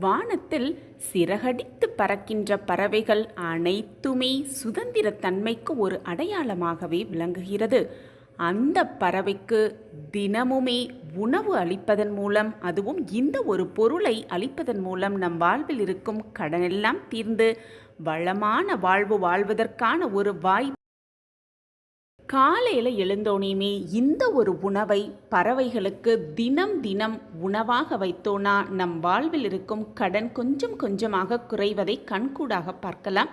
வானத்தில் சிறகடித்து பறக்கின்ற பறவைகள் அனைத்துமே சுதந்திர தன்மைக்கு ஒரு அடையாளமாகவே விளங்குகிறது. அந்த பறவைக்கு தினமுமே உணவு அளிப்பதன் மூலம் அதுவும் இந்த ஒரு பொருளை அளிப்பதன் மூலம் நம் வாழ்வில் இருக்கும் கடனெல்லாம் தீர்ந்து வளமான வாழ்வு வாழ்வதற்கான ஒரு வாய்ப்பு காலையில் எழுந்தோனையுமே இந்த ஒரு உணவை பறவைகளுக்கு தினம் தினம் உணவாக வைத்தோனா நம் வாழ்வில் இருக்கும் கடன் கொஞ்சம் கொஞ்சமாக குறைவதை கண்கூடாக பார்க்கலாம்.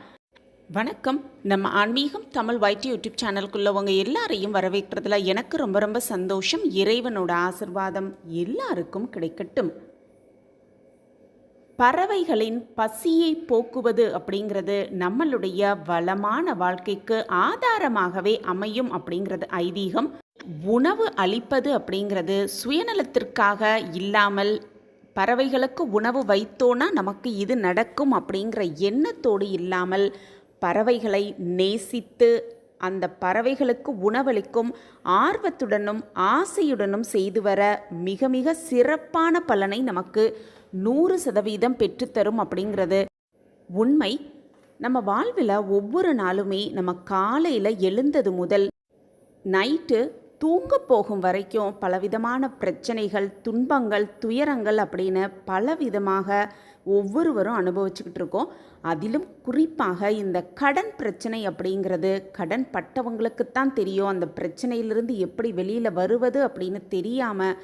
வணக்கம். நம்ம ஆன்மீகம் தமிழ் வைட்டி யூடியூப் சேனலுக்குள்ள உங்க எல்லாரையும் வரவேற்கிறதுல எனக்கு ரொம்ப ரொம்ப சந்தோஷம். இறைவனோட ஆசிர்வாதம் எல்லாருக்கும் கிடைக்கட்டும். பறவைகளின் பசியை போக்குவது அப்படிங்கிறது நம்மளுடைய வளமான வாழ்க்கைக்கு ஆதாரமாகவே அமையும் அப்படிங்கிறது ஐதீகம். உணவு அளிப்பது அப்படிங்கிறது சுயநலத்திற்காக இல்லாமல் பறவைகளுக்கு உணவு வைத்தோன்னா நமக்கு இது நடக்கும் அப்படிங்கிற எண்ணத்தோடு இல்லாமல் பறவைகளை நேசித்து அந்த பறவைகளுக்கு உணவளிக்கும் ஆர்வத்துடனும் ஆசையுடனும் செய்து வர மிக மிக சிறப்பான பலனை நமக்கு நூறு சதவீதம் பெற்றுத்தரும் அப்படிங்கிறது. உண்மை. நம்ம வாழ்வில் ஒவ்வொரு நாளுமே நம்ம காலையில் எழுந்தது முதல் நைட்டு தூங்க போகும் வரைக்கும் பலவிதமான பிரச்சனைகள் துன்பங்கள் துயரங்கள் அப்படின்னு பலவிதமாக ஒவ்வொருவரும் அனுபவிச்சுக்கிட்டு இருக்கோம். அதிலும் குறிப்பாக இந்த கடன் பிரச்சனை அப்படிங்கிறது கடன் பட்டவங்களுக்குத்தான் தெரியும். அந்த பிரச்சனையிலிருந்து எப்படி வெளியில் வருவது அப்படின்னு தெரியாமல்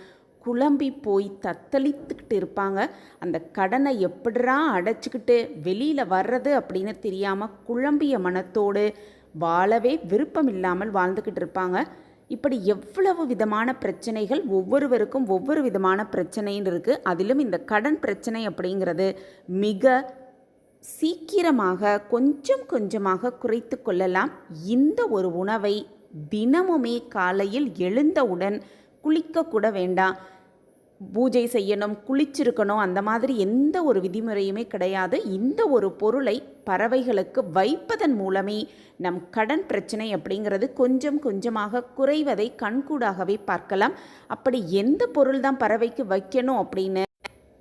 குழம்பி போய் தத்தளித்துக்கிட்டு இருப்பாங்க. அந்த கடனை எப்படிரா அடைச்சிக்கிட்டு வெளியில் வர்றது அப்படின்னு தெரியாமல் குழம்பிய மனத்தோடு வாழவே விருப்பம் இல்லாமல் வாழ்ந்துக்கிட்டு இருப்பாங்க. இப்படி எவ்வளவு விதமான பிரச்சனைகள் ஒவ்வொருவருக்கும் ஒவ்வொரு விதமான பிரச்சனைன்னு இருக்குது அதிலும் இந்த கடன் பிரச்சனை அப்படிங்கிறது மிக சீக்கிரமாக கொஞ்சம் கொஞ்சமாக குறைத்து கொள்ளலாம். இந்த ஒரு உணவை தினமுமே காலையில் எழுந்தவுடன் குளிக்கக்கூட வேண்டாம். பூஜை செய்யணும் குளிச்சிருக்கணும் அந்த மாதிரி எந்த ஒரு விதிமுறையுமே கிடையாது. இந்த ஒரு பொருளை பறவைகளுக்கு வைப்பதன் மூலமே நம் கடன் பிரச்சனை அப்படிங்கிறது கொஞ்சம் கொஞ்சமாக குறைவதை கண்கூடாகவே பார்க்கலாம். அப்படி எந்த பொருள் தான் பறவைக்கு வைக்கணும் அப்படின்னு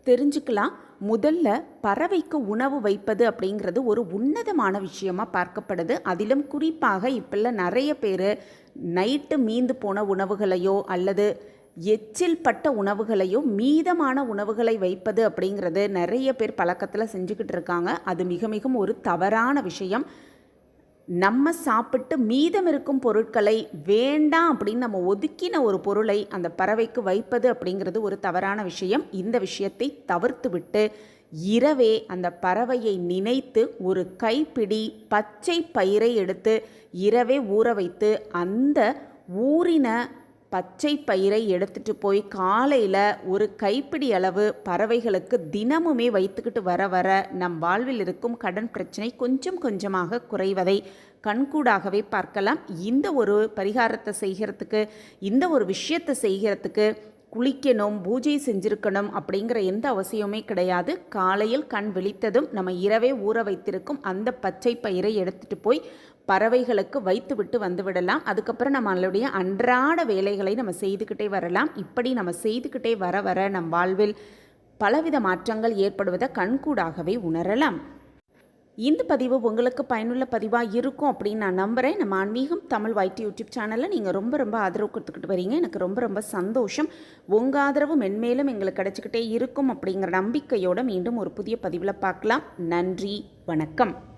தெரிஞ்சுக்கலாம். முதல்ல பறவைக்கு உணவு வைப்பது அப்படிங்கிறது ஒரு உன்னதமான விஷயமா பார்க்கப்படுது. அதிலும் குறிப்பாக இப்போல்லாம் நிறைய பேர் நைட்டு மீந்து போன உணவுகளையோ அல்லது எச்சில் பட்ட உணவுகளையோ மீதமான உணவுகளை வைப்பது அப்படிங்கிறது நிறைய பேர் பழக்கத்தில் செஞ்சுக்கிட்டு இருக்காங்க. அது மிக மிகவும் ஒரு தவறான விஷயம். நம்ம சாப்பிட்டு மீதம் இருக்கும் பொருட்களை வேண்டாம் அப்படின்னு நம்ம ஒதுக்கின ஒரு பொருளை அந்த பறவைக்கு வைப்பது அப்படிங்கிறது ஒரு தவறான விஷயம். இந்த விஷயத்தை தவிர்த்து விட்டு இரவே அந்த பறவையை நினைத்து ஒரு கைப்பிடி பச்சை பயிரை எடுத்து இரவே ஊற வைத்து அந்த ஊறின பச்சை பயிரை எடுத்துட்டு போய் காலையில் ஒரு கைப்பிடி அளவு பறவைகளுக்கு தினமுமே வைத்துக்கிட்டு வர வர நம் வாழ்வில் இருக்கும் கடன் பிரச்சனை கொஞ்சம் கொஞ்சமாக குறைவதை கண்கூடாகவே பார்க்கலாம். இந்த ஒரு பரிகாரத்தை செய்கிறதுக்கு இந்த ஒரு விஷயத்தை செய்கிறதுக்கு குளிக்கணும் பூஜை செஞ்சிருக்கணும் அப்படிங்கிற எந்த அவசியமே கிடையாது. காலையில் கண் விழித்ததும் நம்ம இரவே ஊற வைத்திருக்கும் அந்த பச்சை பயிரை எடுத்துட்டு போய் பறவைகளுக்கு வைத்துவிட்டு வந்துவிடலாம் அதுக்கப்புறம் நம்ம அதுக்கப்புறம் நம்மளுடைய அன்றாட வேலைகளை நம்ம செய்துக்கிட்டே வரலாம். இப்படி நம்ம செய்துக்கிட்டே வர வர நம் வாழ்வில் பலவித மாற்றங்கள் ஏற்படுவதை கண்கூடாகவே உணரலாம். இந்த பதிவு உங்களுக்கு பயனுள்ள பதிவாக இருக்கும் அப்படின்னு நான் நம்புகிறேன் நம்ம ஆன்மீகம் தமிழ் வைட்டி யூடியூப் சேனலில் நீங்கள் ரொம்ப ரொம்ப ஆதரவு கொடுத்துக்கிட்டு வரீங்க. எனக்கு ரொம்ப ரொம்ப சந்தோஷம். உங்கள் ஆதரவு மென்மேலும் எங்களுக்கு கிடச்சிக்கிட்டே இருக்கும் அப்படிங்கிற நம்பிக்கையோடு மீண்டும் ஒரு புதிய பதிவில் பார்க்கலாம். நன்றி. வணக்கம்.